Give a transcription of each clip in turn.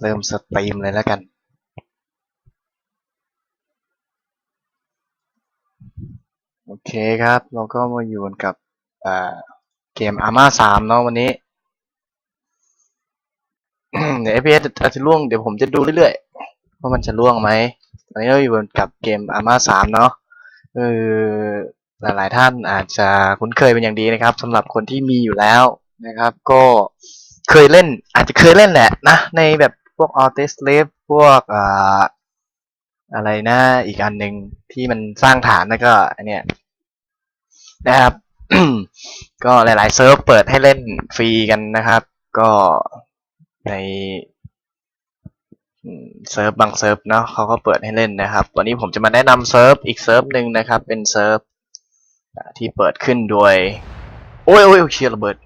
เริ่มสตรีมเลยแล้วกัน โอเคครับ เราก็มาอยู่กันกับอ่าเกม Arma 3เนาะวันนี้ เดี๋ยว FPS อาจจะล่วงเดี๋ยวผมจะดูเรื่อยๆ ว่ามันจะล่วงไหมตอนนี้เราอยู่กับเกม Arma 3เนาะเออหลายๆท่านอาจจะคุ้นเคยเป็นอย่างดีนะครับสำหรับคนที่มีอยู่แล้วนะครับ ก็เคยเล่นอาจจะเคยเล่นแหละนะในแบบ พวก a u t i s l a v e พวกอ่าอะไรนะอีกอันหนึ่งที่มันสร้างฐานแล้วก็อันเนี้ยนะครับ ก็หลาย ๆ เซิร์ฟเปิดให้เล่นฟรีกันนะครับ ก็ในเซิร์ฟบางเซิร์ฟเนาะเขาก็เปิดให้เล่นนะครับ วันนี้ผมจะมาแนะนำเซิร์ฟอีกเซิร์ฟหนึ่งนะครับ เป็นเซิร์ฟที่เปิดขึ้นโดยโอ้ยโอ้ยโอ้ยเชียร์ระเบิด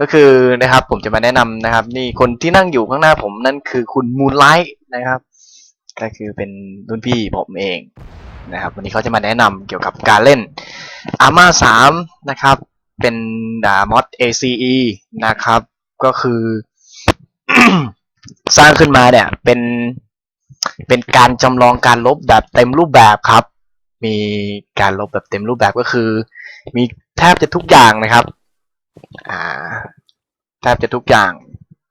ก็คือนะครับผมจะมาแนะนำนะครับ นี่คนที่นั่งอยู่ข้างหน้าผมนั่นคือคุณมูนไลท์นะครับ ก็คือเป็นรุ่นพี่ผมเองนะครับ วันนี้เขาจะมาแนะนำเกี่ยวกับการเล่น Arma 3นะครับ เป็นอ่ามอด ACE นะครับ ก็คือ สร้างขึ้นมาเนี่ย เป็นเป็นการจำลองการลบแบบเต็มรูปแบบครับ มีการลบแบบเต็มรูปแบบก็คือ มีแทบจะทุกอย่างนะครับ อ่า แทบจะทุกอย่าง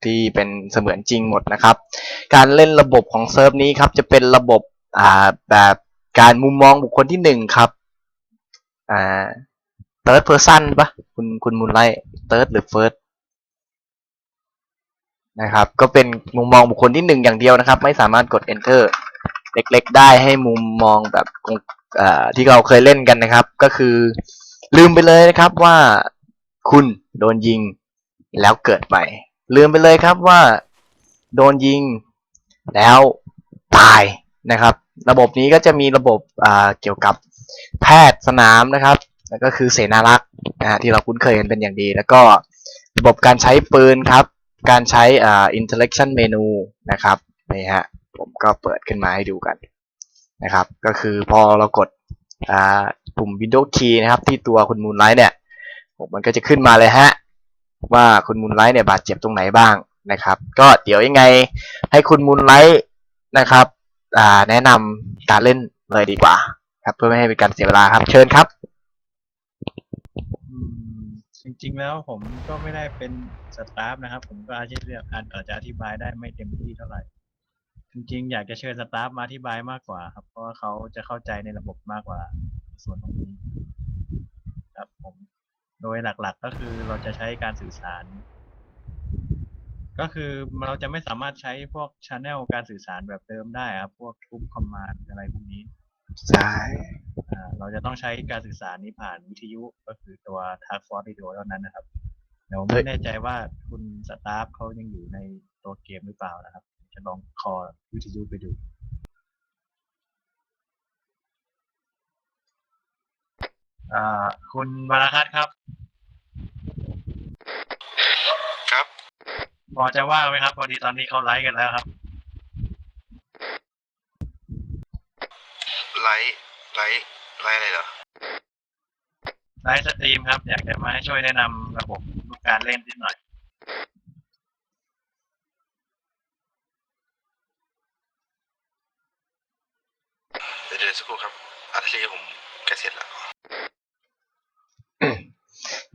ที่เป็นเสมือนจริงหมดนะครับ การเล่นระบบของเซิร์ฟนี้ครับจะเป็นระบบอ่าแบบการมุมมองบุคคลที่หนึ่งครับอ่า third person ปะคุณคุณมูลไล third หรือ first นะครับ ก็เป็นมุมมองบุคคลที่หนึ่งอย่างเดียวนะครับ ไม่สามารถกด enter เล็กๆ ได้ให้มุมมองแบบที่เราเคยเล่นกันนะครับ ก็คือลืมไปเลยนะครับว่าคุณโดนยิง แล้วเกิดใหม่ ลืมไปเลยครับว่า โดนยิงแล้วตายนะครับ ระบบนี้ก็จะมีระบบเกี่ยวกับแพทย์สนามนะครับแล้วก็คือเสนารักษ์นะฮะที่เราคุ้นเคยกันเป็นอย่างดี แล้วก็ระบบการใช้ปืนครับ การใช้อ่า interaction menu นะครับนี่ฮะผมก็เปิดขึ้นมาให้ดูกันนะครับ ก็คือพอเรากดอ่าปุ่ม window key นะครับ ที่ตัวคุณมูนไลท์เนี่ยผมมันก็จะขึ้นมาเลยฮะ ว่าคุณมูนไลท์เนี่ยบาดเจ็บตรงไหนบ้างนะครับ ก็เดี๋ยวยังไงให้คุณมูนไลท์นะครับแนะนำการเล่นเลยดีกว่า ครับ เพื่อไม่ให้เป็นการเสียเวลาครับ เชิญครับจริงๆแล้วผมก็ไม่ได้เป็นสตาฟนะครับ ผมก็อาจจะเรียกอาจจะอธิบายได้ไม่เต็มที่เท่าไหร่ จริงๆ อยากจะเชิญสตาฟมาอธิบายมากกว่า ครับ เพราะว่าเขาจะเข้าใจในระบบมากกว่าส่วนตรงนี้ โดยหลักๆก็คือเราจะใช้การสื่อสาร ก็คือเราจะไม่สามารถใช้พวกช n แนลการสื่อสารแบบเดิมได้ครับ พวกทุกคอมมานด์อะไรพวกนี้ใช่อ่าเราจะต้องใช้การสื่อสารนี้ผ่านวิทยุก็คือตัว Task Force Radio เท่านั้นนะครับ เดี๋ยวไม่แน่ใจว่าคุณสตาฟเขายังอยู่ในตัวเกมหรือเปล่านะครับ จะลองคอวิทยุไปดู อ่าคุณวราคัตครับ ครับ พอจะว่างไหมครับพอดีตอนนี้เขาไลฟ์กันแล้วครับ ไลท์ไลท์ไลท์อะไรเหรอ ไลฟ์สตรีมครับ อยากจะมาให้ช่วยแนะนำระบบการเล่นนิดหน่อย เดี๋ยวเดี๋ยวสักครู่ครับอัตลีผมใกล้เสร็จแล้ว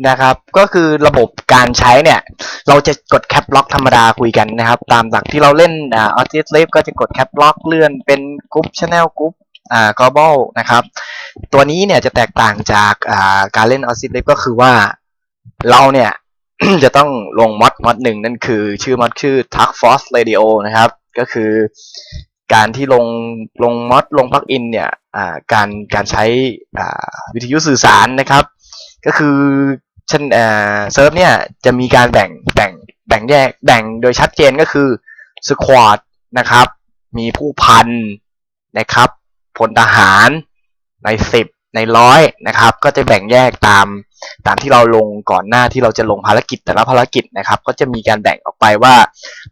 นะครับ ก็คือระบบการใช้เนี่ย เราจะกดแคปล็อกธรรมดาคุยกันนะครับ ตามหลักที่เราเล่นอ่า Artist Live ก็จะกดแคปล็อกเลื่อนเป็นกรุ๊ป Channel กรุ๊ปอ่า global นะครับ ตัวนี้เนี่ยจะแตกต่างจากอ่าการเล่น Artist Live ก็คือว่าเราเนี่ย จะต้องลงมอดมอดหนึ่งนั่นคือ ชื่อมอดชื่อ Tag Force Radio นะครับ ก็คือการที่ลงลงมอดลงปลั๊กอินเนี่ยอ่าการการใช้อ่าวิทยุสื่อสารนะครับ ก็คือ ชันเอ่อเซิร์ฟเนี่ยจะมีการแบ่งแบ่งแบ่งแยกแบ่งโดยชัดเจนก็คือสควอตนะครับ มีผู้พันนะครับพลทหารในสิบในร้อยนะครับ ก็จะแบ่งแยกตามตามที่เราลงก่อนหน้าที่เราจะลงภารกิจแต่ละภารกิจนะครับ ก็จะมีการแบ่งออกไปว่า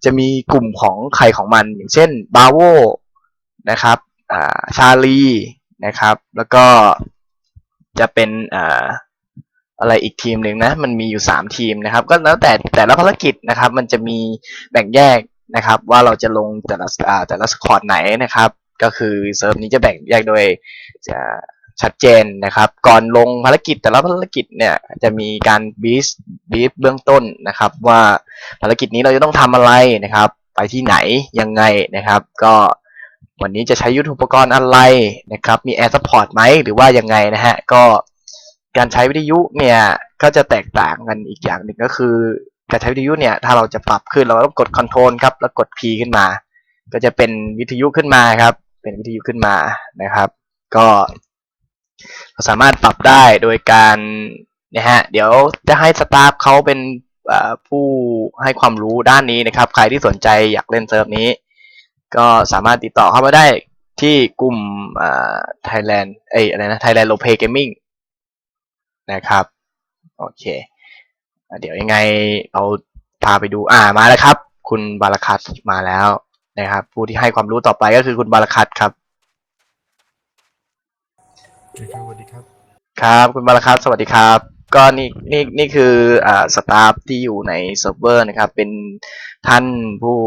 จะมีกลุ่มของใครของมัน อย่างเช่นบาโวนะครับอ่าชาลีนะครับ แล้วก็จะเป็นอ่า อะไรอีกทีมหนึ่งนะ มันมีอยู่สามทีมนะครับ ก็แล้วแต่แต่ละภารกิจนะครับ มันจะมีแบ่งแยกนะครับ ว่าเราจะลงแต่ละแต่ละสควอตไหนนะครับ ก็คือเซิร์ฟนี้จะแบ่งแยกโดยจะชัดเจนนะครับ ก่อนลงภารกิจแต่ละภารกิจเนี่ยจะมีการบีสบีฟเบื้องต้นนะครับ ว่าภารกิจนี้เราจะต้องทำอะไรนะครับ ไปที่ไหนยังไงนะครับ ก็วันนี้จะใช้ยุทธุปกรณ์อะไรนะครับ มีแอร์ซัพพอร์ตไหมหรือว่ายังไงนะฮะก็ การใช้วิทยุเนี่ยก็จะแตกต่างกันอีกอย่างหนึ่งก็คือ การใช้วิทยุเนี่ยถ้าเราจะปรับขึ้นเราต้องกดคอนโทรลครับแล้วกด P ขึ้นมา ก็จะเป็นวิทยุขึ้นมาครับ เป็นวิทยุขึ้นมานะครับ ก็เราสามารถปรับได้โดยการนะฮะเดี๋ยวจะให้สตาฟเขาเป็นผู้ให้ความรู้ด้านนี้นะครับ ใครที่สนใจอยากเล่นเซิร์ฟนี้ ก็สามารถติดต่อเข้ามาได้ที่กลุ่มอ่า Thailand เอ้ยอะไรนะ Thailand Low Pay Gaming นะครับโอเคอะเดี๋ยวยังไงเราพาไปดูอ่ามาแล้วครับ คุณบาราคัตมาแล้วนะครับ ผู้ที่ให้ความรู้ต่อไปก็คือคุณบาราคัตครับครับสวัสดีครับ ครับคุณบาราคัตสวัสดีครับ ก็นี่นี่นี่คืออ่าสตาฟที่อยู่ในเซิร์ฟเวอร์นะครับ เป็นท่านผู้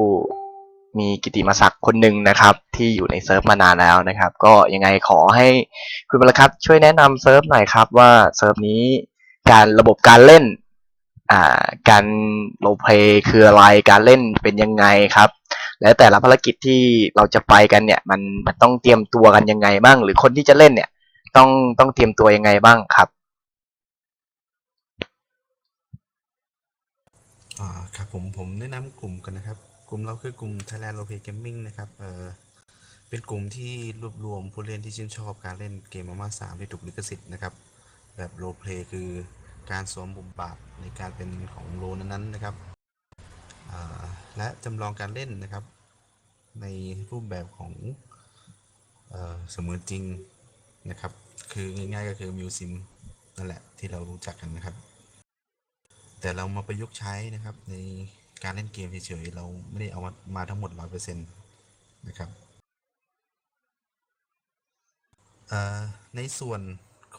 มีกิติมศักดิ์คนหนึ่งนะครับ ที่อยู่ในเซิร์ฟมานานแล้วนะครับ ก็ยังไงขอให้คุณบาราคัตช่วยแนะนำเซิร์ฟหน่อยครับว่าเซิร์ฟนี้การระบบการเล่นอ่าการโรลเพลย์คืออะไรการเล่นเป็นยังไงครับ และแต่ละภารกิจที่เราจะไปกันเนี่ย มันมันต้องเตรียมตัวกันยังไงบ้าง หรือคนที่จะเล่นเนี่ย ต้องต้องเตรียมตัวยังไงบ้างครับอ่าครับผมผมแนะนำกลุ่มกันนะครับ กลุ่มเราคือกลุ่ม Thailand Role Play Gaming นะครับ เอ่อเป็นกลุ่มที่รวบรวมผู้เล่นที่ชื่นชอบการเล่นเกมมาม่าสามที่ถูกลิขสิทธิ์นะครับ แบบโรเพลย์คือการสวมบทบาทในการเป็นของโรนั้นๆนะครับอ่าและจำลองการเล่นนะครับ ในรูปแบบของเอ่อเสมือนจริงนะครับ คือง่ายๆก็คือมิวซิมนั่นแหละที่เรารู้จักกันนะครับ แต่เรามาประยุกต์ใช้นะครับใน การเล่นเกมเฉยๆเราไม่ได้เอามามาทั้งหมด 100%นะครับในส่วน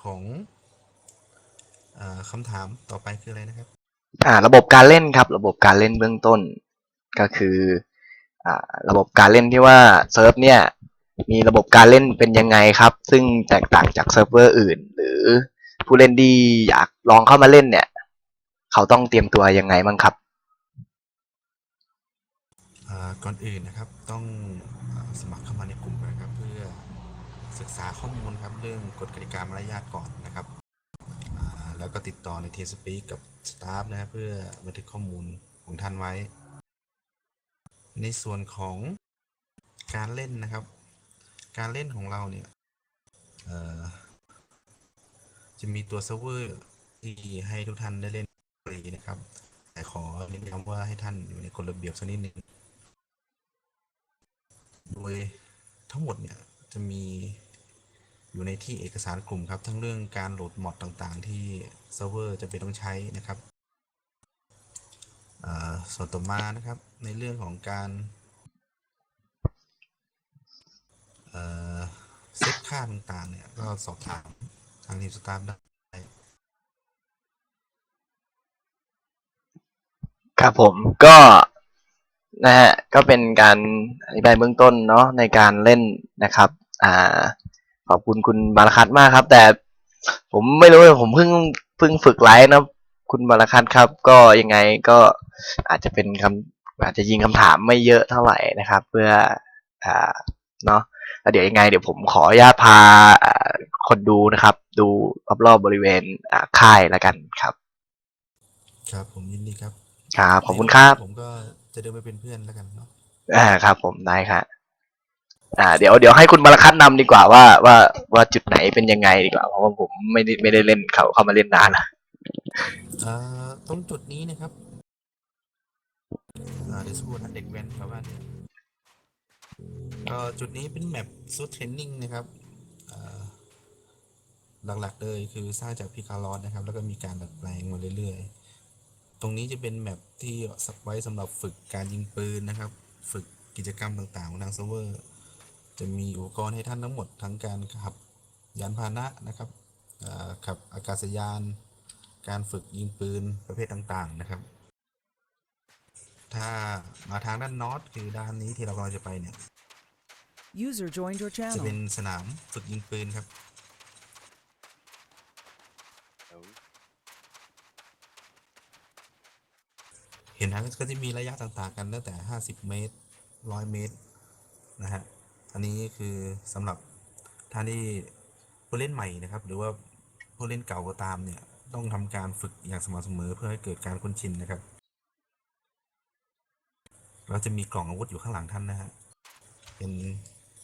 ของอคำถามต่อไปคืออะไรนะครับอ่าระบบการเล่นครับ ระบบการเล่นเบื้องต้นก็คืออ่าระบบการเล่นที่ว่าเซิร์ฟเนี่ยมีระบบการเล่นเป็นยังไงครับ ซึ่งแตกต่างจากเซิร์ฟเวอร์อื่น หรือผู้เล่นที่อยากลองเข้ามาเล่นเนี่ย เขาต้องเตรียมตัวยังไงบ้างครับ ก่อนอื่นนะครับต้องอสมัครเข้ามาในกลุ่มนะครับ เพื่อศึกษาข้อมูลครับเรื่องกฎกติกามารยาทก่อนนะครับแล้วก็ติดต่อในเทสปีกับสตาฟนะครับเพื่อบันทึกข้อมูลของท่านไว้ ในส่วนของการเล่นนะครับ การเล่นของเราเนี่ยจะมีตัวเซิร์ฟเวอร์ที่ให้ทุกท่านได้เล่นฟรีนะครับ แต่ขอเน้นย้ำว่าให้ท่านอยู่ในกฎระเบียบสักนิดหนึ่ง โดยทั้งหมดเนี่ยจะมีอยู่ในที่เอกสารกลุ่มครับ ทั้งเรื่องการโหลดมอดต่างๆ ที่เซิร์ฟเวอร์จะเป็นต้องใช้นะครับส่วนต่อมานะครับในเรื่องของการเอ่อเซตค่าต่างๆเนี่ยก็สอบถามทางทีมสตาฟได้ครับผมก็ นะฮะก็เป็นการอธิบายเบื้องต้นเนาะในการเล่นนะครับ อ่า ขอบคุณคุณบาราคัตมากครับ แต่ผมไม่รู้เลยผมเพิ่งเพิ่งฝึกไลฟ์นะคุณบาราคัตครับ ก็ยังไงก็อาจจะเป็นคำอาจจะยิงคำถามไม่เยอะเท่าไหร่นะครับ เพื่ออ่าเนาะแล้วเดี๋ยวยังไง เดี๋ยวผมขออนุญาตพาอ่าคนดูนะครับ ดูรอบๆบริเวณอ่าค่ายแล้วกันครับ ครับผมยินดีครับ ครับขอบคุณครับผมก็ จะเดินไปเป็นเพื่อนแล้วกันเนาะอ่าครับ ผมได้ครับอ่า เดี๋ยวเดี๋ยวให้คุณบาราคัตนำดีกว่าว่าว่าว่าจุดไหนเป็นยังไงดีกว่า เพราะว่าผมไม่ได้ไม่ได้เล่นเขาเข้ามาเล่นนานละเอ่อตรงจุดนี้นะครับอ่าเดี๋ยวสักครู่นะเด็กแว้นครับว่าเนี่ยเอ่อจุดนี้เป็นแมปซูทเทรนนิ่งนะครับเอ่อหลักๆเลยคือสร้างจากพิคารอนนะครับ แล้วก็มีการดัดแปลงมาเรื่อยๆ ตรงนี้จะเป็นแมปที่ไว้สำหรับฝึกการยิงปืนนะครับ ฝึกกิจกรรมต่างๆของทางเซิร์ฟเวอร์ จะมีอุปกรณ์ให้ท่านทั้งหมดทั้งการขับยานพาหนะนะครับเอ่อขับอากาศยาน การฝึกยิงปืนประเภทต่างๆนะครับ ถ้ามาทางด้านนอตคือด้านนี้ที่เรากำลังจะไปเนี่ย User joined your จะเป็น channel. สนามฝึกยิงปืนครับ เห็นนะก็จะมีระยะต่างๆกันตั้งแต่ 50 เมตร 100 เมตรนะฮะอันนี้คือสำหรับท่านที่ผู้เล่นใหม่นะครับ หรือว่าผู้เล่นเก่าก็ตามเนี่ยต้องทำการฝึกอย่างสม่ำเสมอเพื่อให้เกิดการคุ้นชินนะครับเราจะมีกล่องอาวุธอยู่ข้างหลังท่านนะฮะเป็น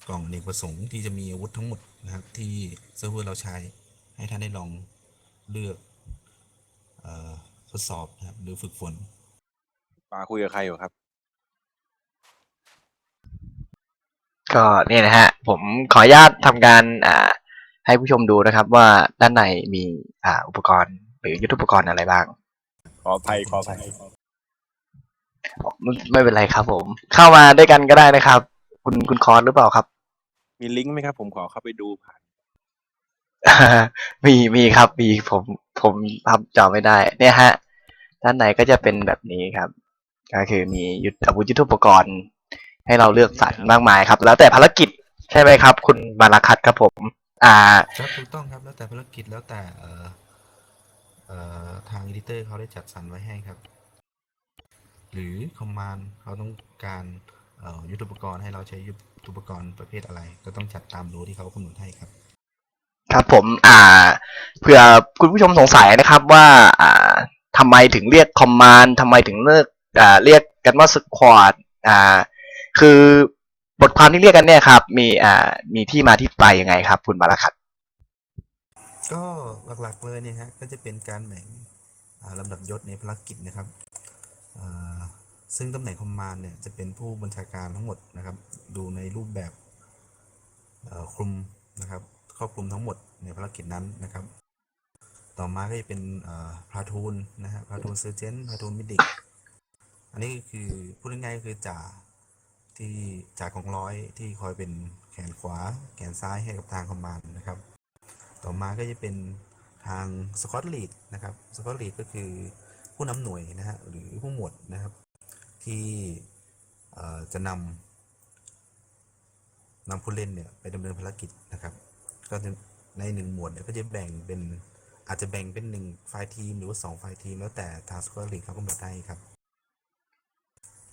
กล่องเนกประสงค์ที่จะมีอาวุธทั้งหมดนะครับ ที่เซิร์ฟเวอร์เราใช้ให้ท่านได้ลองเลือกออทดสอบนะครับหรือฝึกฝน ปาคุยกับใครอยู่ครับ ก็เนี่ยนะฮะ ผมขออนุญาตทำการอ่าให้ผู้ชมดูนะครับ ว่าด้านในมีอ่าอุปกรณ์หรือยุทธุปกรณ์อะไรบ้าง ขออภัยขออภัยไม่ไม่เป็นไรครับผม เข้ามาด้วยกันก็ได้นะครับ คุณคุณคอนหรือเปล่าครับ มีลิงก์ไหมครับ ผมขอเข้าไปดูผ่าน มีมีครับมีผมผมทำจอไม่ได้ เนี่ยฮะ ด้านในก็จะเป็นแบบนี้ครับ ก็คือมียุทธอาวุธยุทโธปกรณ์ ให้เราเลือกสรรมากมายครับ แล้วแต่ภารกิจใช่ไหมครับ คุณบาราคัตครับผม อ่าครับถูกต้องครับแล้วแต่ภารกิจแล้วแต่เอ่อเอ่อทางอีดิเตอร์เขาได้จัดสรรไว้ให้ครับ หรือคอมมานด์เขาต้องการเอ่อยุทธปกรณ์ให้เราใช้ยุทธปกรณ์ประเภทอะไร ก็ต้องจัดตามรูที่เขากำหนดให้ครับ ครับผม อ่าเผื่อคุณผู้ชมสงสัยนะครับว่า อ่าทำไมถึงเรียกคอมมานด์ทำไมถึงเลือกอ่า เรียกกันว่าสควอดอ่าคือบทความที่เรียกกันเนี่ยครับ มีอ่ามีที่มาที่ไปยังไงครับ คุณบาราคัตก็หลักๆเลยเนี่ยฮะก็จะเป็นการแบ่งอ่าลำดับยศในภารกิจนะครับอ่าซึ่งตำแหน่งคอมมานด์เนี่ยจะเป็นผู้บัญชาการทั้งหมดนะครับ ดูในรูปแบบอ่อคลุมนะครับครอบคลุมทั้งหมดในภารกิจนั้นนะครับ ต่อมาก็จะเป็นพาทูนนะฮะพาทูนเซอร์เจนพาทูนมิดิก อันนี้คือพูดง่ายๆก็คือจ่าที่จ่ากองร้อยที่คอยเป็นแขนขวาแขนซ้ายให้กับทางคอมมานด์นะครับ ต่อมาก็จะเป็นทางสกอตลีดนะครับสกอตลีดก็คือผู้นำหน่วยนะฮะหรือผู้หมวดนะครับที่จะนำนำผู้เล่นเนี่ยไปดำเนินภารกิจนะครับ ก็จะในหนึ่งหมวดเนี่ยก็จะแบ่งเป็นอาจจะแบ่งเป็นหนึ่งไฟล์ทีมหรือว่าสองไฟล์ทีม แล้วแต่ทางสกอตลีดเขากำหนดให้ครับ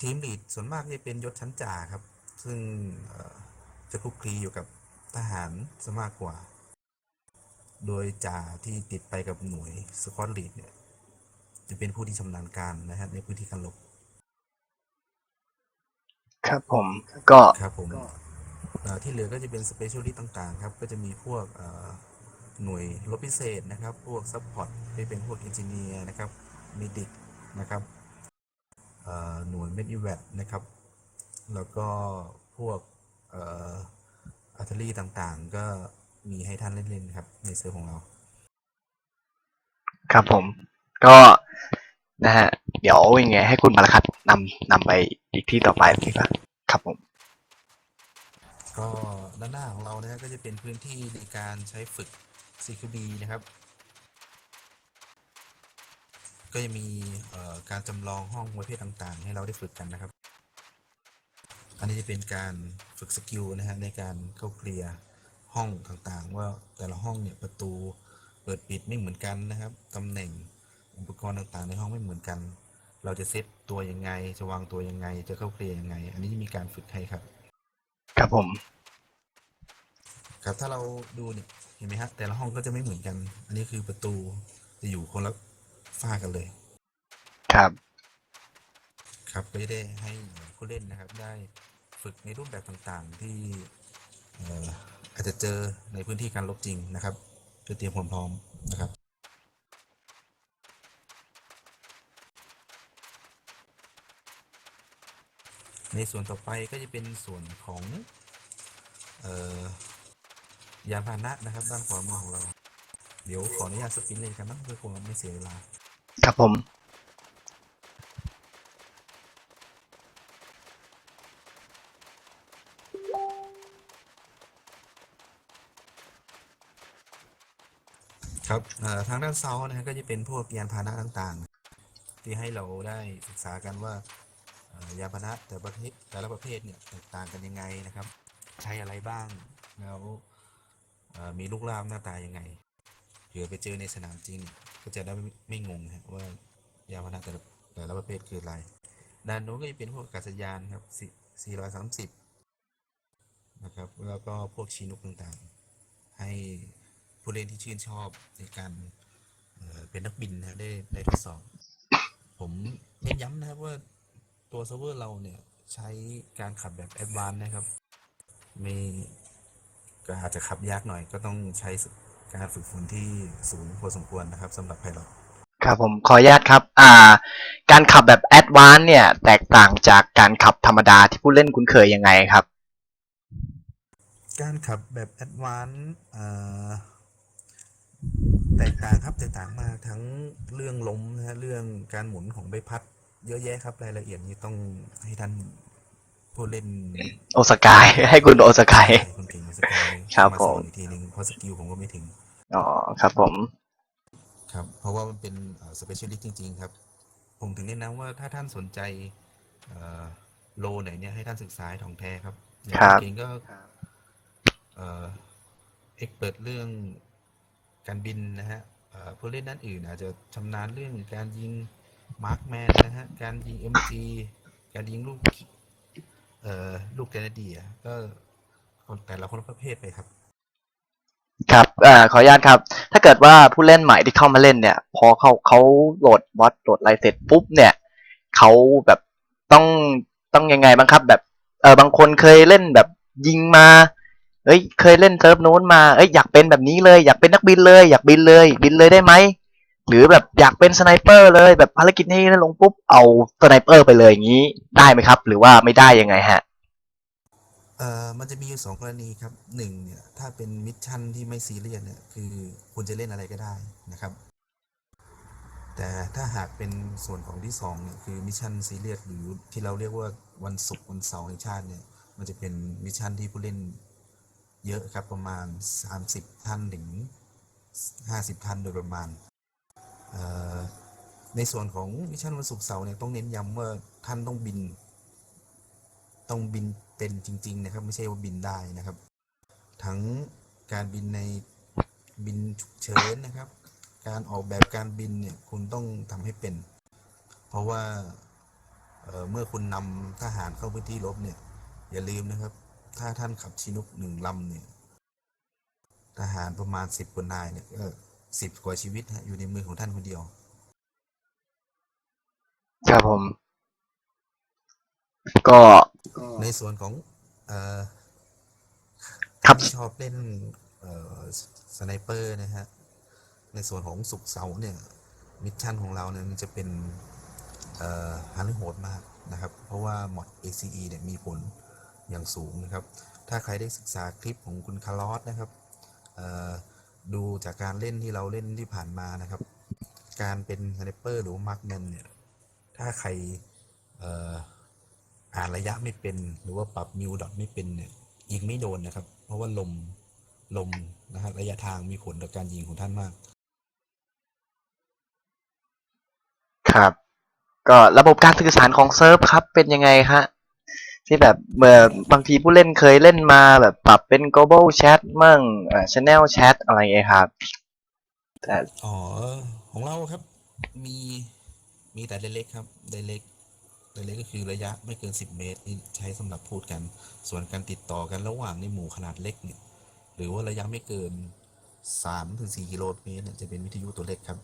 ทีมลีดส่วนมากจะเป็นยศชั้นจ่าครับ ซึ่งเอ่อจะคลุกคลีอยู่กับทหารซะมากกว่า โดยจ่าที่ติดไปกับหน่วยสควอตลีดเนี่ยจะเป็นผู้ที่ชำนาญการนะฮะในพื้นที่การรบครับผมก็ครับผมเอ่อที่เหลือก็จะเป็นสเปเชียลิสต์ต่างๆ ครับ ก็จะมีพวกเอ่อหน่วยรบพิเศษนะครับ พวกซัพพอร์ตที่เป็นพวกเอนจิเนียร์นะครับมีดิกนะครับเอ่อ หน่วยเมดิแวดนะครับ แล้วก็พวกเอ่ออัลเทอรี่ต่างๆ ก็มีให้ท่านเล่นๆครับ ในเซิร์ฟของเรา ครับผม ก็นะฮะ เดี๋ยวยังไงให้คุณบาราคัตนำนำไปอีกที่ต่อไปดีกว่าครับผม ก็ด้านหน้าของเรานะฮะก็จะเป็นพื้นที่ในการใช้ฝึก CQB นะครับ ก็จะมีเอ่อการจำลองห้องประเภทต่างๆ ให้เราได้ฝึกกันนะครับ อันนี้จะเป็นการฝึกสกิลนะฮะในการเข้าเคลียร์ห้องต่างๆ ว่าแต่ละห้องเนี่ยประตูเปิดปิดไม่เหมือนกันนะครับตำแหน่งอุปกรณ์ต่างๆ ในห้องไม่เหมือนกัน เราจะเซตตัวยังไง จะวางตัวยังไง จะเข้าเคลียร์ยังไง อันนี้จะมีการฝึกให้ครับ ครับผมครับถ้าเราดูเนี่ยเห็นไหมฮะแต่ละห้องก็จะไม่เหมือนกัน อันนี้คือประตูจะอยู่คนละ ฝ้ากันเลย ครับครับก็จะได้ให้ผู้เล่นนะครับได้ฝึกในรูปแบบต่างๆ ที่เอ่ออาจจะเจอในพื้นที่การรบจริงนะครับเพื่อเตรียมความพร้อมนะครับในส่วนต่อไปก็จะเป็นส่วนของเอ่อยานพาหนะนะครับ ด้านขวามือของเรา เดี๋ยวขออนุญาตสปินเลยกันนะเพื่อคงไม่เสียเวลา ครับผม ครับเอ่อทางด้านเซาท์นะฮะก็จะเป็นพวกยานพาหนะต่างๆ ที่ให้เราได้ศึกษากันว่าเอ่อยานพาหนะแต่ประเภทแต่ละประเภทเนี่ยแตกต่างกันยังไงนะครับ ใช้อะไรบ้างแล้วเอ่อมีลูกล่ามหน้าตายังไงเผื่อไปเจอในสนามจริง ก็จะได้ไม่งงฮะว่ายานพาหนะแต่ละแต่ละประเภทคืออะไรด้านโน้นก็จะเป็นพวกอากาศยานครับ 430 นะครับ แล้วก็พวกชีนุกต่างๆ ให้ผู้เล่นที่ชื่นชอบในการเเป็นนักบินนะได้ได้ทดสอบ ผมเน้นย้ำนะครับว่าตัวเซิร์ฟเวอร์เราเนี่ย ใช้การขับแบบแอดวานซ์นะครับ ไม่ก็อาจจะขับยากหน่อยก็ต้องใช้ การฝึกฝนที่สูงพอสมควรนะครับสำหรับไพลอตครับผมขออนุญาตครับ อ่า การขับแบบแอดวานซ์เนี่ย แตกต่างจากการขับธรรมดาที่ผู้เล่นคุ้นเคยยังไงครับ การขับแบบแอดวานซ์เอ่อแตกต่างครับแตกต่างมากทั้งเรื่องล้มนะฮะเรื่องการหมุนของใบพัด เยอะแยะครับรายละเอียดนี้ต้องให้ท่าน ผู้เล่นโอสกาย ให้คุณโอสกายให้คุณเก่งสกายครับมาผสอมนอีกทีหนึ่งเพราะสกิลผมก็ไม่ถึงอ๋อครับผม ครับ เพราะว่ามันเป็นสเปเชียลิสต์จริง ๆ ครับ ผมถึงแนะนำว่าถ้าท่านสนใจเอ่อโลไหนเนี่ยให้ท่านศึกษาให้ถ่องแท้ครับอย่างครับผมเองก็เอ่อเอ็กเปิดเรื่องการบินนะฮะเอ่อผู้เล่นด้านอื่นอาจจะชำนาญเรื่องการยิงมาร์คแมนนะฮะการยิง MG การยิงลูก เอ่อลูกแกนาดีก็คนแต่ละคนละประเภทไปครับ ครับอ่อขออนุญาตครับ ถ้าเกิดว่าผู้เล่นใหม่ที่เข้ามาเล่นเนี่ย พอเขาเขาโหลดบอสโหลดอะไรเสร็จปุ๊บเนี่ยเขาแบบต้องต้องยังไงบ้างครับ แบบเออบางคนเคยเล่นแบบยิงมาเอ้ย เคยเล่นเซิร์ฟโน้นมา เอ้ย อยากเป็นแบบนี้เลย อยากเป็นนักบินเลย อยากบินเลย บินเลยได้ไหม หรือแบบอยากเป็นสไนเปอร์เลยแบบภารกิจนี้ลงปุ๊บเอาสไนเปอร์ไปเลยอย่างนี้ได้ไหมครับ หรือว่าไม่ได้ยังไงฮะเอ่อมันจะมีอยู่สองกรณีครับหนึ่งเนี่ยถ้าเป็นมิชชั่นที่ไม่ซีเรียสเนี่ยคือคุณจะเล่นอะไรก็ได้นะครับ แต่ถ้าหากเป็นส่วนของที่สองเนี่ยคือมิชชั่นซีเรียสหรือที่เราเรียกว่าวันศุกร์วันเสาร์ในชาติเนี่ยมันจะเป็นมิชชั่นที่ผู้เล่นเยอะครับประมาณ 30 ท่านถึง 50 ท่านโดยประมาณ ในส่วนของมิชชั่นวันศุกร์เสาร์เนี่ยต้องเน้นย้ำว่าท่านต้องบิน ต้องบินเป็นจริง ๆ นะครับ ไม่ใช่ว่าบินได้นะครับ ทั้งการบินในบินฉุกเฉินนะครับ การออกแบบการบินเนี่ยคุณต้องทำให้เป็น เพราะว่าเเมื่อคุณนำทหารเข้าพื้นที่รบเนี่ย อย่าลืมนะครับ ถ้าท่านขับชินุกหนึ่งลำเนี่ย ทหารประมาณสิบกว่านายเนี่ย สิบกว่าชีวิตฮะอยู่ในมือของท่านคนเดียว ครับผม ก็ในส่วนของเอ่อครับที่ชอบเล่นเอ่อสไนเปอร์นะฮะ ในส่วนของสุกร์เสาร์เนี่ย มิชชั่นของเราเนี่ยมันจะเป็นเอ่อฮันโหดมากนะครับ เพราะว่าหมอด ACE เนี่ยมีผลอย่างสูงนะครับ ถ้าใครได้ศึกษาคลิปของคุณคาร์ลอสนะครับเอ่อ ดูจากการเล่นที่เราเล่นที่ผ่านมานะครับ การเป็นสไนเปอร์หรือมาร์คแมนเนี่ย ถ้าใครอ่ออ่านระยะไม่เป็น หรือว่าปรับมิวดอทไม่เป็นเนี่ยยิงไม่โดนนะครับ เพราะว่าลมลมนะฮะระยะทางมีผลต่อการยิงของท่านมาก ครับ ก็ระบบการสื่อสารของเซิร์ฟครับเป็นยังไงฮะ ที่แบบเมื่อบางทีผู้เล่นเคยเล่นมาแบบปรับเป็น global chat มั่งอ่อ channel chat อะไรอย่างเงี้ยครับ แต่อ๋อ ของเราครับ มีมีแต่เล็กๆครับเล็กไดเล็กก็คือระยะไม่เกิน 10 เมตรที่ใช้สำหรับพูดกัน ส่วนการติดต่อกันระหว่างในหมู่ขนาดเล็กเนี่ย หรือว่าระยะไม่เกิน3ถึง4กิโลเมตรเนี่ยจะเป็นวิทยุตัวเล็กครับ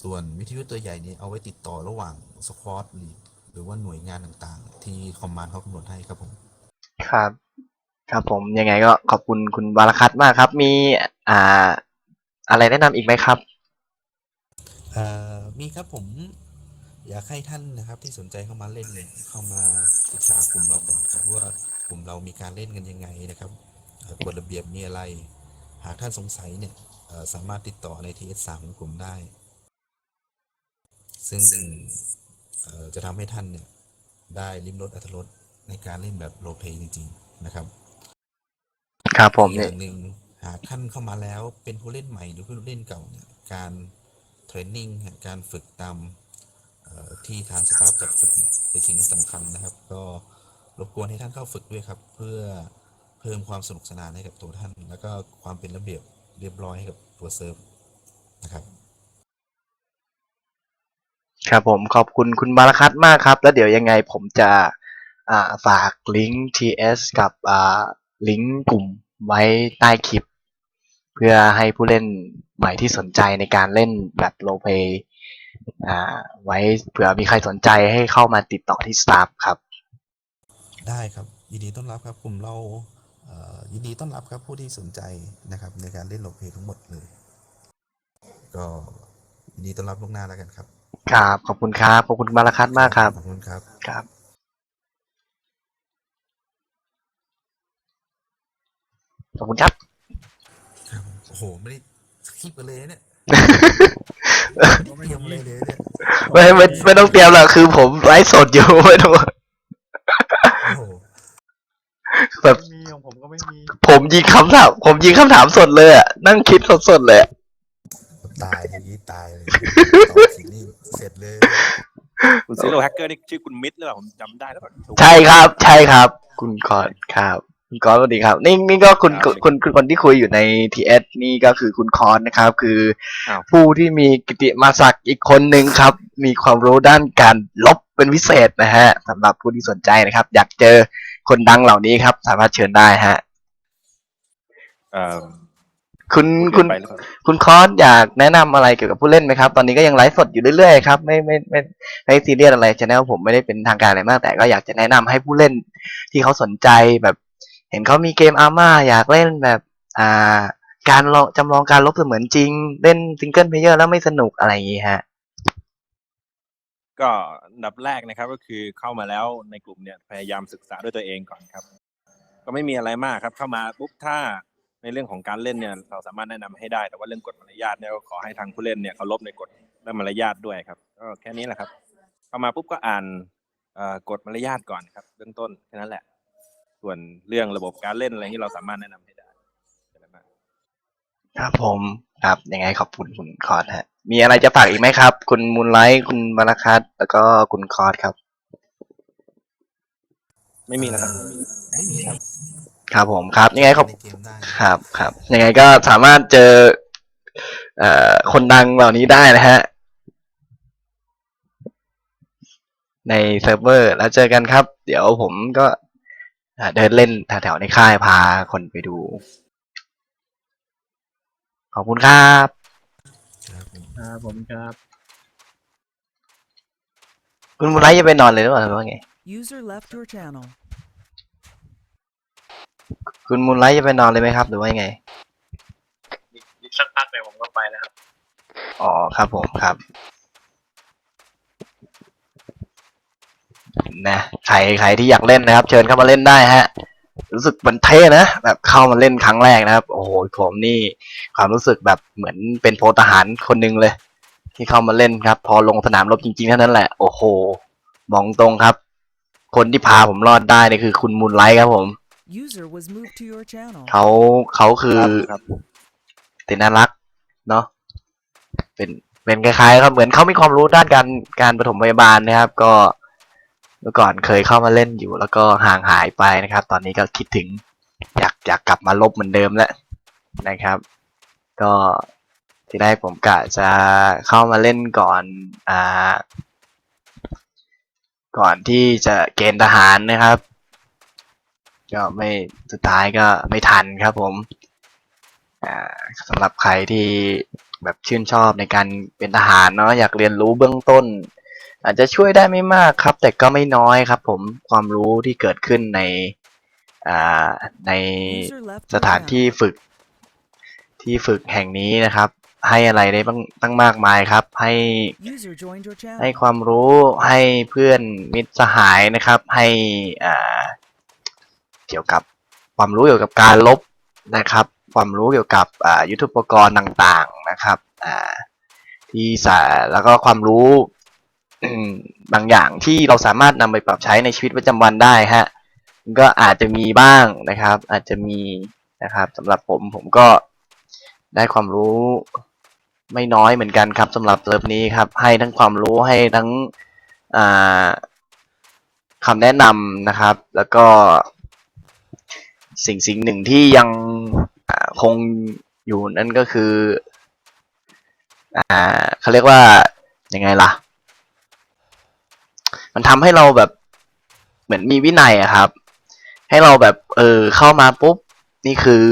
ส่วนวิทยุตัวใหญ่เนี่ยเอาไว้ติดต่อระหว่างสควอต หรือว่าหน่วยงานต่างๆ ที่คอมมานด์เขากำหนดให้ครับผม ครับ ครับผมยังไงก็ขอบคุณคุณวารคัตมากครับ มีอ่า อะไรแนะนำอีกไหมครับ เอ่อมีครับผมอยากให้ท่านนะครับที่สนใจเข้ามาเล่นเนี่ยเข้ามาศึกษากลุ่มเราก่อนครับว่ากลุ่มเรามีการเล่นกันยังไงนะครับเอ่อกฎระเบียบมีอะไร หากท่านสงสัยเนี่ยเอ่อสามารถติดต่อใน TS3 ของกลุ่มได้ ซึ่งเอ่อ จะทำให้ท่านเนี่ยได้ลิ้มรสอรรถรสในการเล่นแบบโรลเพลย์จริง ๆ นะครับ ครับผมอีกเนี่อยย่างหนึ่งหากท่านเข้ามาแล้วเป็นผู้เล่นใหม่หรือผู้เล่นเก่าเนี่ยการเทรนนิ่งการฝึกตามเอ่อที่ทางสตาฟจัดฝึกเนี่ยเป็นสิ่งที่สำคัญนะครับ ก็รบกวนให้ท่านเข้าฝึกด้วยครับ เพื่อเพิ่มความสนุกสนานให้กับตัวท่าน แล้วก็ความเป็นระเบียบเรียบร้อยให้กับตัวเซิร์ฟนะครับ ครับผมขอบคุณคุณบารคัตมากครับ แล้วเดี๋ยวยังไงผมจะฝากลิงก์ TS กับลิงก์กลุ่มไว้ใต้คลิป เพื่อให้ผู้เล่นใหม่ที่สนใจในการเล่นแบบโลเ y อ่าไว้เผื่อมีใครสนใจให้เข้ามาติดต่อที่สตาฟครับ ได้ครับ ยินดีต้อนรับครับกลุ่มเรายินดีต้อนรับครับผู้ที่สนใจนะครับในการเล่นโรลเพลย์ทั้งหมดเลย ก็ยินดีต้อนรับล่วงหน้าแล้วกันครับ ครับขอบคุณครับขอบคุณคุณบาราคัตมากครับขอบคุณครับ ครับ ขอบคุณครับครับโอ้โห ไม่ได้สคริปต์กันเลยนะเนี่ยผมไม่เตรียมเลยเลยเนี่ยไม่ไม่ไม่ต้องเตรียมหรอกคือผมไลฟ์สดอยู่ไม่ต้องโอ้โหแบบไม่มีของผมก็ไม่มีผมยิงคำถามผมยิงคำถามสดเลยอะนั่งคิดสดๆเลยอะตายอย่างนี้ตายเลยตอบสิ่งนี้ เสร็จเลย คุณซีโร่แฮกเกอร์นี่ชื่อคุณมิดหรือเปล่าผมจำได้แล้วเปล่าถูกใช่ครับ ใช่ครับ คุณกอนครับคุณกอนสวัสดีครับ นี่นี่ก็คุณครับคุณคุณคนที่คุยอยู่ในทีเอสนี่ก็คือคุณคอนนะครับ คืออาวผู้ที่มีกิติมาศักดิ์อีกคนหนึ่งครับ มีความรู้ด้านการลบเป็นพิเศษนะฮะสำหรับผู้ที่สนใจนะครับ อยากเจอคนดังเหล่านี้ครับ สามารถเชิญได้ฮะเอ่อ คุณพูดคุณเกินไปหรือเปล่าคุณคอนอยากแนะนำอะไรเกี่ยวกับผู้เล่นไหมครับ ตอนนี้ก็ยังไลฟ์สดอยู่เรื่อยๆครับไม่ไม่ไม่ไม่ซีเรียสอะไรชแนลผมไม่ได้เป็นทางการอะไรมาก แต่ก็อยากจะแนะนำให้ผู้เล่นที่เขาสนใจแบบ เห็นเขามีเกมอาม่าอยากเล่นแบบ อ่า การลองจำลองการลบเสมือนจริง เล่นซิงเกิลเพลเยอร์แล้วไม่สนุกอะไรอย่างงี้ฮะ ก็อันดับแรกนะครับ ก็คือเข้ามาแล้วในกลุ่มเนี่ยพยายามศึกษาด้วยตัวเองก่อนครับ ก็ไม่มีอะไรมากครับ เข้ามาปุ๊บถ้า ในเรื่องของการเล่นเนี่ยเราสามารถแนะนำให้ได้ แต่ว่าเรื่องกฎมารยาทเนี่ยก็ขอให้ทางผู้เล่นเนี่ยเคารพในกฎและมารยาทด้วยครับก็แค่นี้แหละครับเข้ามาปุ๊บก็อ่านเอ่อกฎมารยาทก่อนครับเบื้องต้นแค่นั้นแหละ ส่วนเรื่องระบบการเล่นอะไรที่เราสามารถแนะนำให้ได้ไม่เป็นไรมากครับผมครับยังไงขอบคุณคุณคอร์สฮะ มีอะไรจะฝากอีกไหมครับ คุณมูลไลท์คุณบาราคัตแล้วก็คุณคอร์สครับ ไม่มีแล้วครับไม่มีครับ ครับผมครับยังไงขอบในเกมได้ครับครับยังไงก็สามารถเจอ เอ่อคนดังเหล่านี้ได้นะฮะ ในเซิร์ฟเวอร์ แล้วเจอกันครับ เดี๋ยวผมก็อ่าเดินเล่นแถวๆในค่ายพาคนไปดู ขอบคุณครับ ครับผมครับผมครับ คุณมูลไลท์จะไปนอนเลยหรือเปล่าหรือว่าไง User left your channel. คุณมูลไลท์จะไปนอนเลยไหมครับ หรือว่ายังไงอีกสักพักเดี๋ยวผมก็ไปแล้วครับอ๋อครับผมครับ นะใครใครที่อยากเล่นนะครับ เชิญเข้ามาเล่นได้ฮะ รู้สึกมันเท่นะแบบเข้ามาเล่นครั้งแรกนะครับ โอ้โหผมนี่ความรู้สึกแบบเหมือนเป็นโพลทหารคนหนึ่งเลย ที่เข้ามาเล่นครับ พอลงสนามรบจริงๆเท่านั้นแหละโอ้โหมองตรงครับ คนที่พาผมรอดได้นี่คือคุณมูลไลท์ครับผม User was moved to your channel. เขาเขาคือครับแต่น่ารักเนาะเป็นเป็นคล้ายๆครับเหมือนเขามีความรู้ด้านการการปฐมพยาบาลนะครับ ก็เมื่อก่อนเคยเข้ามาเล่นอยู่ แล้วก็ห่างหายไปนะครับ ตอนนี้ก็คิดถึง อยากอยากกลับมาลบเหมือนเดิมแล้วนะครับ ก็ที่แรกผมกะจะเข้ามาเล่นก่อนอ่าก่อนที่จะเกณฑ์ทหารนะครับ ก็ไม่สุดท้ายก็ไม่ทันครับผมสำหรับใครที่แบบชื่นชอบในการเป็นทหารเนาะอยากเรียนรู้เบื้องต้น อาจจะช่วยได้ไม่มากครับ แต่ก็ไม่น้อยครับ ผมความรู้ที่เกิดขึ้นในในสถานที่ฝึก ที่ฝึกแห่งนี้นะครับ ให้อะไรได้บ้างตั้งมากมายครับ ให้ให้ความรู้ให้เพื่อนมิตรสหายนะครับ ให้อ่า เกี่ยวกับความรู้เกี่ยวกับการลบนะครับ ความรู้เกี่ยวกับอ่ายุทโธปกรณ์ต่างๆนะครับอ่าที่สาแล้วก็ความรู้บางอย่างที่เราสามารถนำไปปรับใช้ในชีวิตประจำวันได้ฮะก็อาจจะมีบ้างนะครับ อาจจะมีนะครับสำหรับผมผมก็ได้ความรู้ไม่น้อยเหมือนกันครับสำหรับเซิร์ฟนี้ครับ ให้ทั้งความรู้ให้ทั้งอ่าคำแนะนำนะครับ แล้วก็ สิ่งสิ่งหนึ่งที่ยังคงอยู่นั่นก็คือ อ่าเขาเรียกว่ายังไงล่ะ มันทำให้เราแบบเหมือนมีวินัยอะครับ ให้เราแบบ เออ เข้ามาปุ๊บ นี่คือ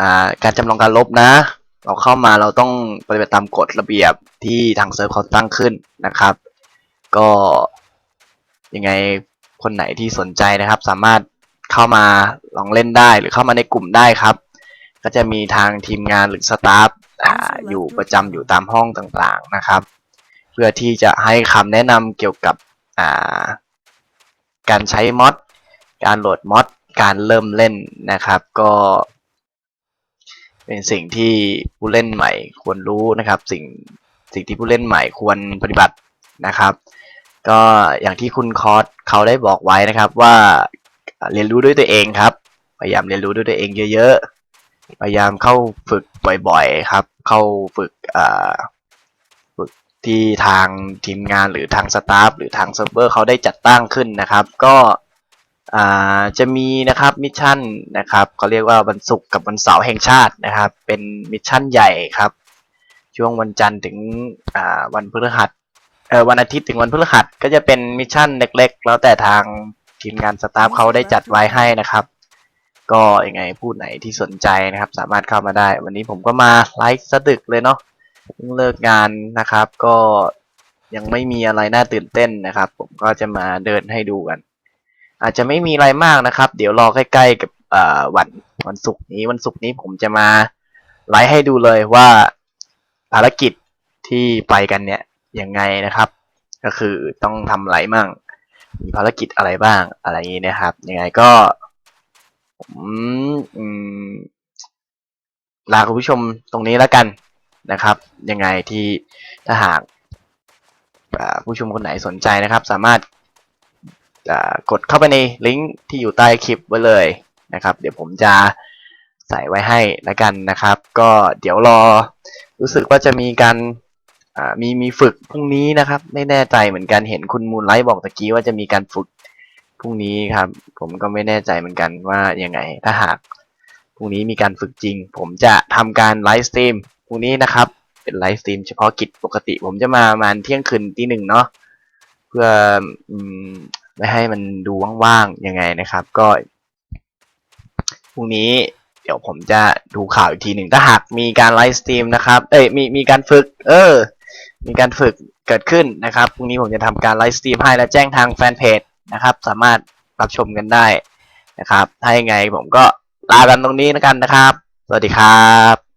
อ่า การจำลองการลบนะ เราเข้ามาเราต้องปฏิบัติตามกฎระเบียบที่ทางเซิร์ฟเขาตั้งขึ้นนะครับ ก็ยังไงคนไหนที่สนใจนะครับ สามารถ เข้ามาลองเล่นได้หรือเข้ามาในกลุ่มได้ครับ ก็จะมีทางทีมงานหรือสตาฟอ่าอยู่ประจำอยู่ตามห้องต่างๆนะครับ เพื่อที่จะให้คำแนะนำเกี่ยวกับอ่าการใช้มอดการโหลดมอดการเริ่มเล่นนะครับ ก็เป็นสิ่งที่ผู้เล่นใหม่ควรรู้นะครับ สิ่งสิ่งที่ผู้เล่นใหม่ควรปฏิบัตินะครับ ก็อย่างที่คุณคอร์สเขาได้บอกไว้นะครับว่า เรียนรู้ด้วยตัวเองครับ พยายามเรียนรู้ด้วยตัวเองเยอะๆ พยายามเข้าฝึกบ่อยๆครับ เข้าฝึกฝึกที่ทางทีมงานหรือทางสตาฟหรือทางเซิร์ฟเวอร์เขาได้จัดตั้งขึ้นนะครับ ก็จะมีนะครับมิชชั่นนะครับเขาเรียกว่าวันศุกร์กับวันเสาร์แห่งชาตินะครับ เป็นมิชชั่นใหญ่ครับ ช่วงวันจันทร์ถึงวันพฤหัสวันอาทิตย์ถึงวันพฤหัสก็จะเป็นมิชชั่นเล็กๆ แล้วแต่ทาง ทีมงานสตาฟเขาได้จัดไว้ให้นะครับ ก็ยังไงผู้ไหนที่สนใจนะครับ สามารถเข้ามาได้ วันนี้ผมก็มาไลฟ์สะดึกเลยเนาะเพิ่งเลิกงานนะครับ ก็ยังไม่มีอะไรน่าตื่นเต้นนะครับ ผมก็จะมาเดินให้ดูกัน อาจจะไม่มีอะไรมากนะครับ เดี๋ยวรอใกล้ๆกับวันวันศุกร์นี้วันศุกร์นี้ผมจะมาไลฟ์ให้ดูเลยว่าภารกิจที่ไปกันเนี่ยยังไงนะครับ ก็คือต้องทำอะไรมั่ง มีภารกิจอะไรบ้างอะไรอย่างนี้นะครับ ยังไงก็ผมลาคุณผู้ชมตรงนี้แล้วกันนะครับ ยังไงที่ถ้าหากผู้ชมคนไหนสนใจนะครับ สามารถกดเข้าไปในลิงก์ที่อยู่ใต้คลิปไว้เลยนะครับ เดี๋ยวผมจะใส่ไว้ให้แล้วกันนะครับ ก็เดี๋ยวรอรู้สึกว่าจะมีการ อ่ามีมีฝึกพรุ่งนี้นะครับ ไม่แน่ใจเหมือนกันเห็นคุณมูลไลท์บอกตะกี้ว่าจะมีการฝึกพรุ่งนี้ครับ ผมก็ไม่แน่ใจเหมือนกันว่ายังไง ถ้าหากพรุ่งนี้มีการฝึกจริง ผมจะทำการไลฟ์สตรีมพรุ่งนี้นะครับ เป็นไลฟ์สตรีมเฉพาะกิจปกติ ผมจะมาประมาณเที่ยงคืนตีหนึ่งเนาะเพื่ออมไม่ให้มันดูว่างๆยังไงนะครับ ก็พรุ่งนี้เดี๋ยวผมจะดูข่าวอีกทีหนึ่งถ้าหากมีการไลฟ์สตรีมนะครับ เอ้ยมีมีการฝึก เออ มีการฝึกเกิดขึ้นนะครับพรุ่งนี้ผมจะทำการไลฟ์สตรีมให้และแจ้งทางแฟนเพจนะครับ สามารถรับชมกันได้นะครับ ถ้ายังไงผมก็ลากันตรงนี้แล้วกันนะครับ สวัสดีครับ